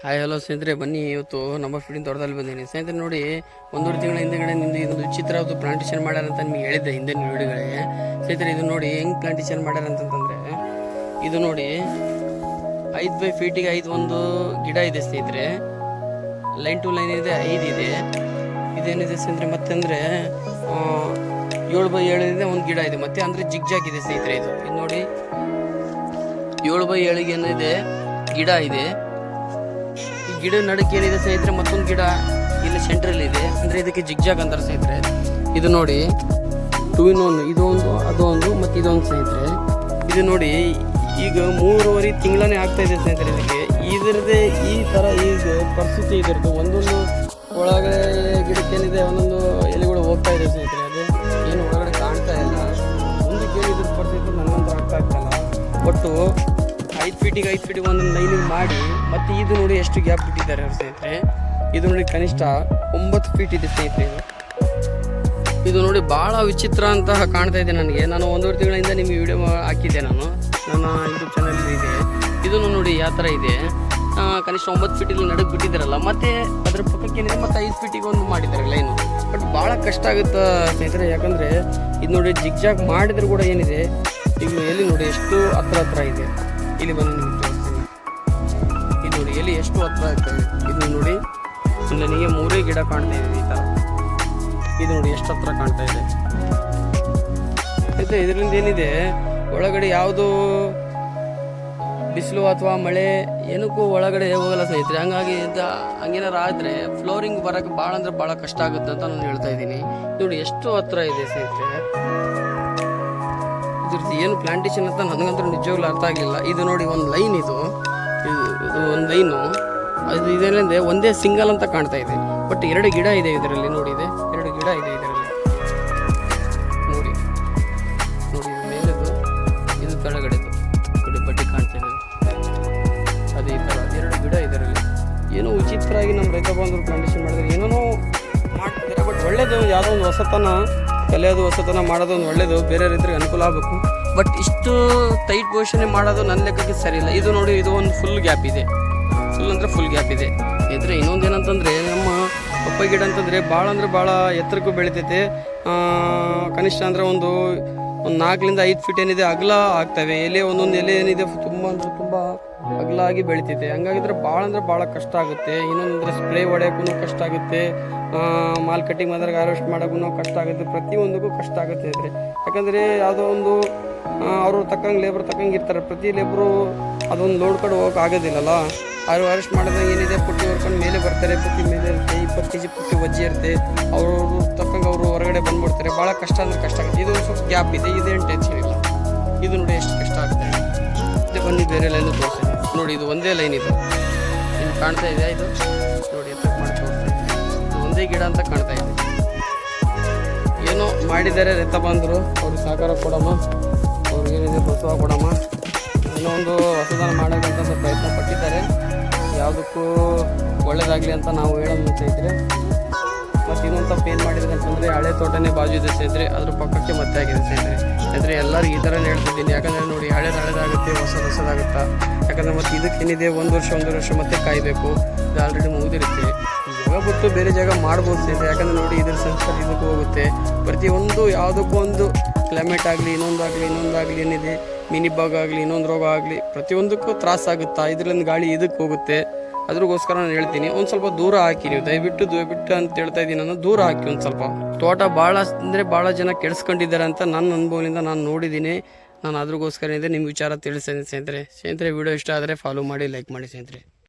Hi hello ಸ್ನೇಹಿತರೆ, ಬನ್ನಿ. ಇವತ್ತು ನಮ್ಮ ಫೀಡಿನ ತೋಟದಲ್ಲಿ ಬಂದೀನಿ ಸ್ನೇಹಿತರೆ, ನೋಡಿ, ಒಂದೂವರೆ ತಿಂಗಳ ಹಿಂದೆಗಡೆ ನಿಮ್ದು ಇದೊಂದು ವಿಚಿತ್ರವಾದ ಪ್ಲಾಂಟೇಶನ್ ಮಾಡ್ಯಾರ ಅಂತ ನಿಮಗೆ ಹೇಳಿದ್ದೆ ಹಿಂದಿನ ವೀಡಿಯೋಗಳಿಗೆ. ಸ್ನೇಹಿತರೆ, ಇದು ನೋಡಿ ಹೆಂಗ್ ಪ್ಲಾಂಟೇಶನ್ ಮಾಡ್ಯಾರ ಅಂತಂತಂದ್ರೆ, ಇದು ನೋಡಿ ಐದು ಬೈ ಫೀಟಿಗೆ ಐದು ಒಂದು ಗಿಡ ಇದೆ ಸ್ನೇಹಿತರೆ. ಲೈನ್ ಟು ಲೈನ್ ಇದೆ, ಐದು ಇದೆ. ಇದೇನಿದೆ ಸ್ನೇಹಿತರೆ ಮತ್ತೆ ಅಂದರೆ ಏಳು ಬೈ ಇದೆ ಒಂದು ಗಿಡ ಇದೆ. ಮತ್ತೆ ಅಂದರೆ ಜಿಗ್ ಜಾಗ್ ಇದೆ ಸ್ನೇಹಿತರೆ ಇದು. ಇದು ನೋಡಿ, ಏಳು ಬೈ ಏಳಿಗೆ ಏನಿದೆ, ಗಿಡ ಇದೆ. ಗಿಡ ನಡಕ್ಕೆ ಏನಿದೆ ಸ್ನೇಹಿತರೆ, ಮತ್ತೊಂದು ಗಿಡ ಇಲ್ಲಿ ಸೆಂಟ್ರಲ್ಲಿ ಇದೆ. ಅಂದ್ರೆ ಇದಕ್ಕೆ ಜಿಗ್ಜಾಗ್ ಅಂತಾರೆ ಸ್ನೇಹಿತರೆ. ಇದು ನೋಡಿ, ಟೂ ಇನ್ ಒನ್, ಇದೊಂದು, ಅದೊಂದು ಅದು ಒಂದು ಮತ್ತು ಇದೊಂದು ಸ್ನೇಹಿತರೆ. ಇದು ನೋಡಿ, ಈಗ ಮೂರುವರೆ ತಿಂಗಳೇ ಆಗ್ತಾ ಇದೆ ಸ್ನೇಹಿತರೆ ಇದಕ್ಕೆ. ಇದರದೇ ಈ ಥರ ಈಗ ಪರಿಸ್ಥಿತಿ ಇದರದ್ದು ಒಂದೊಂದು ಐದು ಫೀಟಿಗೆ ಐದು ಫೀಟಿಗೆ ಒಂದೊಂದು ಲೈನಿಂಗ್ ಮಾಡಿ, ಮತ್ತೆ ಇದು ನೋಡಿ ಎಷ್ಟು ಗ್ಯಾಪ್ ಬಿಟ್ಟಿದ್ದಾರೆ ಅವ್ರ ಸ್ನೇಹಿತರೆ. ಇದು ನೋಡಿ ಕನಿಷ್ಠ ಒಂಬತ್ತು ಫೀಟ್ ಇದೆ ಸ್ನೇಹಿತರೆ ಇದು. ನೋಡಿ ಭಾಳ ವಿಚಿತ್ರ ಅಂತ ಕಾಣ್ತಾ ಇದೆ ನನಗೆ. ನಾನು ಒಂದೂವರೆ ತಿಂಗಳಿಂದ ನಿಮಗೆ ವಿಡಿಯೋ ಹಾಕಿದ್ದೆ ನಾನು. ನನ್ನ ಯೂಟ್ಯೂಬ್ ಚಾನಲ್ ಇದೆ ಇದನ್ನು ನೋಡಿ ಯಾವ ಥರ ಇದೆ. ಕನಿಷ್ಠ ಒಂಬತ್ತು ಫೀಟಿಗೆ ನಡಕ್ಕೆ ಬಿಟ್ಟಿದ್ದಾರಲ್ಲ. ಮತ್ತೆ ಅದರ ಪಕ್ಕಕ್ಕೆ ಏನಿದೆ, ಮತ್ತೆ ಐದು ಫೀಟಿಗೆ ಒಂದು ಮಾಡಿದ್ದಾರೆ ಲೈನು ಬಟ್ ಭಾಳ ಕಷ್ಟ ಆಗುತ್ತೆ ಸ್ನೇಹಿತರೆ, ಯಾಕಂದರೆ ಇದು ನೋಡಿ ಜಿಗ್ಜಾಗ್ ಮಾಡಿದ್ರು ಕೂಡ ಏನಿದೆ. ಈಗ ಎಲ್ಲಿ ನೋಡಿ ಎಷ್ಟು ಹತ್ರ ಹತ್ರ ಇದೆ. ಇಲ್ಲಿ ಬಂದು ನಿಮಗೆ ತೋರಿಸ್ತೀನಿ ಇದು ನೋಡಿ ಎಲ್ಲಿ ಎಷ್ಟು ಹತ್ರ ಆಗ್ತಾ ಇದೆ ನೋಡಿ ನನಗೆ ಮೂರೇ ಗಿಡ ಕಾಣ್ತಾ ಇದೆ ಈ ಥರ ಇದು ನೋಡಿ, ಎಷ್ಟು ಹತ್ರ ಕಾಣ್ತಾ ಇದೆ. ಆಯ್ತಾ ಇದರಿಂದ ಏನಿದೆ, ಒಳಗಡೆ ಯಾವುದು ಬಿಸಿಲು ಅಥವಾ ಮಳೆ, ಏನಕ್ಕೂ ಒಳಗಡೆ ಹೋಗಲ್ಲ ಸ್ನೇಹಿತರೆ. ಹಂಗಾಗಿ ಹಂಗೇನಾರು ಆದರೆ ಫ್ಲೋರಿಂಗ್ ಬರೋಕ್ಕೆ ಭಾಳ ಅಂದರೆ ಭಾಳ ಕಷ್ಟ ಆಗುತ್ತೆ ಅಂತ ನಾನು ಹೇಳ್ತಾ ಇದ್ದೀನಿ. ನೋಡಿ, ಎಷ್ಟು ಹತ್ರ ಇದೆ ಸ್ನೇಹಿತರೆ. ಏನು ಪ್ಲಾಂಟೇಶನ್ ಅಂತ ನನಗಂತೂ ನಿಜವಾಗ್ಲೂ ಅರ್ಥ ಆಗಲಿಲ್ಲ ಇದು ನೋಡಿ ಒಂದು ಲೈನ್ ಇದು. ಇದು ಒಂದು ಲೈನು. ಅದು ಇದೇನೆಂದರೆ ಒಂದೇ ಸಿಂಗಲ್ ಅಂತ ಕಾಣ್ತಾ ಇದೆ. ಬಟ್ ಎರಡು ಗಿಡ ಇದೆ ಇದರಲ್ಲಿ. ನೋಡಿ ಇದೆ. ಎರಡು ಗಿಡ ಇದೆ ಇದರಲ್ಲಿ. ನೋಡಿ. ನೋಡಿ ಮೇಲೆದು, ಇದು ಕೆಳಗಡೆದು. ನೋಡಿ ಬಡ್ಡಿ ಕಾಣ್ತಾ ಇದೆ. ಅದೇ ಈ ಥರ ಎರಡು ಗಿಡ ಇದರಲ್ಲಿ. ಏನೋ ವಿಚಿತ್ರವಾಗಿ ನಮ್ಮ ರೈತ ಬಾಂಧವರು ಪ್ಲಾಂಟೇಶನ್ ಮಾಡಿದ್ರೆ ಏನೇನೋ ಮಾಡ್ತಿದ್ದಾರೆ. ಬಟ್ ಒಳ್ಳೇದು ಯಾವುದೋ ಒಂದು ಹೊಸತನ, ಕಲಿಯೋದು ಹೊಸತನ ಮಾಡೋದು ಒಂದು ಒಳ್ಳೇದು. ಬೇರೆ ರೈತರಿಗೆ ಅನುಕೂಲ ಆಗಬೇಕು. ಬಟ್ ಇಷ್ಟು ಟೈಟ್ ಪೊಸಿಷನ್ ಮಾಡೋದು ನನ್ನ ಲೆಕ್ಕಕ್ಕೆ ಸರಿ ಇಲ್ಲ. ಇದು ನೋಡಿ, ಇದು ಒಂದು ಫುಲ್ ಗ್ಯಾಪ್ ಇದೆ. ಫುಲ್ ಅಂದರೆ ಫುಲ್ ಗ್ಯಾಪ್ ಇದೆ. ಇದ್ರೆ ಇನ್ನೊಂದು ಏನಂತಂದರೆ, ನಮ್ಮ ಪಪ್ಪಾಯಿ ಗಿಡ ಅಂತಂದರೆ ಭಾಳ ಅಂದರೆ ಭಾಳ ಎತ್ತರಕ್ಕೂ ಬೆಳಿತೈತೆ. ಕನಿಷ್ಠ ಅಂದರೆ ಒಂದು ಒಂದು ನಾಲ್ಕರಿಂದ ಐದು ಫೀಟ್ ಏನಿದೆ ಅಗಲ ಆಗ್ತವೆ. ಎಲೆ, ಒಂದೊಂದು ಎಲೆ ಏನಿದೆ ತುಂಬ ಅಂದರೆ ತುಂಬ ಅಗಲ ಆಗಿ ಬೆಳಿತೈತೆ. ಹಂಗಾಗಿದ್ರೆ ಭಾಳ ಅಂದರೆ ಭಾಳ ಕಷ್ಟ ಆಗುತ್ತೆ. ಇನ್ನೊಂದ್ರೆ ಸ್ಪ್ರೇ ಹೊಡೆಯೋಕ್ಕೂ ಕಷ್ಟ ಆಗುತ್ತೆ. ಮಾಲ್ ಕಟ್ಟಿಂಗ್ ಮಾಡಿದಾಗ ಹಾರ್ವೆಸ್ಟ್ ಮಾಡೋಕ್ಕೂ ಕಷ್ಟ ಆಗುತ್ತೆ. ಪ್ರತಿಯೊಂದಕ್ಕೂ ಕಷ್ಟ ಆಗುತ್ತೆ ಇದ್ರೆ. ಯಾಕಂದರೆ ಯಾವುದೋ ಒಂದು ಅವರು ತಕ್ಕಂಗೆ ಲೇಬರ್ ತಕ್ಕಂಗೆ ಇರ್ತಾರೆ. ಪ್ರತಿ ಲೇಬರು ಅದೊಂದು ಲೋಡ್ ಕಡೆ ಹೋಗಕ್ಕೆ ಆಗೋದಿಲ್ಲಲ್ಲ? ಅವ್ರು ಅರೆಸ್ಟ್ ಮಾಡಿದಾಗ ಏನಿದೆ? ಪುಟ್ಟಿ ಹೊರ್ಕೊಂಡು ಮೇಲೆ ಬರ್ತಾರೆ. ಪುಟ್ಟಿ ಮೇಲೆ ಇರುತ್ತೆ, ಇಪ್ಪತ್ತು ಕೆ ಜಿ ಪುಟ್ಟಿ ವಜ್ಜಿ ಇರುತ್ತೆ. ಅವರು ತಕ್ಕಂಗೆ ಅವರು ಹೊರಗಡೆ ಬಂದ್ಬಿಡ್ತಾರೆ. ಭಾಳ ಕಷ್ಟ ಅಂದರೆ ಕಷ್ಟ ಆಗುತ್ತೆ. ಇದು ಸ್ವಲ್ಪ ಗ್ಯಾಪ್ ಇದೆ. ಇದೇನು ಟೆನ್ಷನ್ ಇಲ್ಲ ಇದು ನೋಡಿ ಎಷ್ಟು ಕಷ್ಟ ಆಗುತ್ತೆ ಮತ್ತೆ ಬನ್ನಿ, ಬೇರೆ ಲೈನು ತೋರಿಸಿ ನೋಡಿ, ಇದು ಒಂದೇ ಲೈನ್ ಇದು. ಇಲ್ಲಿ ಕಾಣ್ತಾ ಇದೆ ಇದು? ನೋಡಿ ಇದು. ಒಂದೇ ಗಿಡ ಅಂತ ಕಾಣ್ತಾ ಇದೆ. ಏನೋ ಮಾಡಿದ್ದಾರೆ, ರೈತ ಬಂದರು ಅವ್ರಿಗೆ ಸಹಕಾರ ಕೊಡಮ್ಮ. ಏನಿದೆ ಪ್ರೋತ್ಸಾಹ ಕೊಡಮ್ಮ ಇನ್ನೂ ಒಂದು ಹೊಸದನ್ನು ಮಾಡೋಕ್ಕಂತ ಸ್ವಲ್ಪ ಪ್ರಯತ್ನ ಪಟ್ಟಿದ್ದಾರೆ. ಯಾವುದಕ್ಕೂ ಒಳ್ಳೆಯದಾಗಲಿ ಅಂತ ನಾವು ಹೇಳೋದು ಸ್ನೇಹಿತರೆ ಮತ್ತು ಇನ್ನೊಂದು ತಪ್ಪು ಏನು ಮಾಡಿದ್ರೆ ಅಂತಂದರೆ, ಹಳೆ ತೋಟನೇ ಬಾಜು ಇದೆ ಸ್ನೇಹಿತರೆ. ಅದ್ರ ಪಕ್ಕಕ್ಕೆ ಮತ್ತೆ ಆಗಿದೆ ಸ್ನೇಹಿತರೆ. ಯಾಕಂದರೆ ಎಲ್ಲರೂ ಈ ಥರನೇ ಹೇಳ್ತಿದ್ದೀನಿ. ಯಾಕಂದರೆ ನೋಡಿ ಹಳೇದು ಹಳೆದಾಗುತ್ತೆ ಹೊಸದು ಹೊಸದಾಗುತ್ತಾ. ಯಾಕಂದರೆ ಮತ್ತೆ ಇದಕ್ಕೇನಿದೆ ಒಂದು ವರ್ಷ ಒಂದು ವರ್ಷ ಮತ್ತೆ ಕಾಯಬೇಕು. ಇದು ಆಲ್ರೆಡಿ ಮುಗಿದಿರುತ್ತೆ. ಜಾಗ ಬಿಟ್ಟು ಬೇರೆ ಜಾಗ ಮಾಡ್ಬೋದು ಸ್ನೇಹಿತರೆ. ಯಾಕಂದರೆ ನೋಡಿ, ಇದ್ರ ಸಂಸ್ಕೃತಿ ಇದಕ್ಕೂ ಹೋಗುತ್ತೆ. ಪ್ರತಿಯೊಂದು ಯಾವುದಕ್ಕೂ ಒಂದು ಕ್ಲೈಮೇಟ್ ಆಗಲಿ ಇನ್ನೊಂದಾಗಲಿ ಇನ್ನೊಂದಾಗಲಿ ಏನಿದೆ? ಮಿನಿ ಬಾಗ್ ಆಗಲಿ, ಇನ್ನೊಂದು ರೋಗ ಆಗಲಿ, ಪ್ರತಿಯೊಂದಕ್ಕೂ ತ್ರಾಸಾಗುತ್ತಾ ಇದರಿಂದ ಗಾಳಿ ಇದಕ್ಕೆ ಹೋಗುತ್ತೆ? ಅದ್ರಿಗೋಸ್ಕರ ನಾನು ಹೇಳ್ತೀನಿ, ಒಂದು ಸ್ವಲ್ಪ ದೂರ ಹಾಕಿ ನೀವು. ದಯವಿಟ್ಟು ದಯವಿಟ್ಟು ಅಂತ ಹೇಳ್ತಾ ಇದ್ದೀನಿ ನಾನು, ದೂರ ಹಾಕಿ ಒಂದು ಸ್ವಲ್ಪ. ತೋಟ ಭಾಳ ಅಂದರೆ ಭಾಳ ಜನ ಕೆಡಿಸ್ಕೊಂಡಿದ್ದಾರೆ ಅಂತ ನನ್ನ ಅನುಭವದಿಂದ ನಾನು ನೋಡಿದ್ದೀನಿ. ನಾನು ಅದ್ರಿಗೋಸ್ಕರ ಇದೆ ನಿಮ್ಮ ವಿಚಾರ ತಿಳಿಸ್ತೀನಿ ಸ್ನೇಹಿತರೆ. ಸ್ನೇಹಿತರೆ, ವಿಡಿಯೋ ಇಷ್ಟ ಆದರೆ ಫಾಲೋ ಮಾಡಿ ಲೈಕ್ ಮಾಡಿ ಸ್ನೇಹಿತರೆ.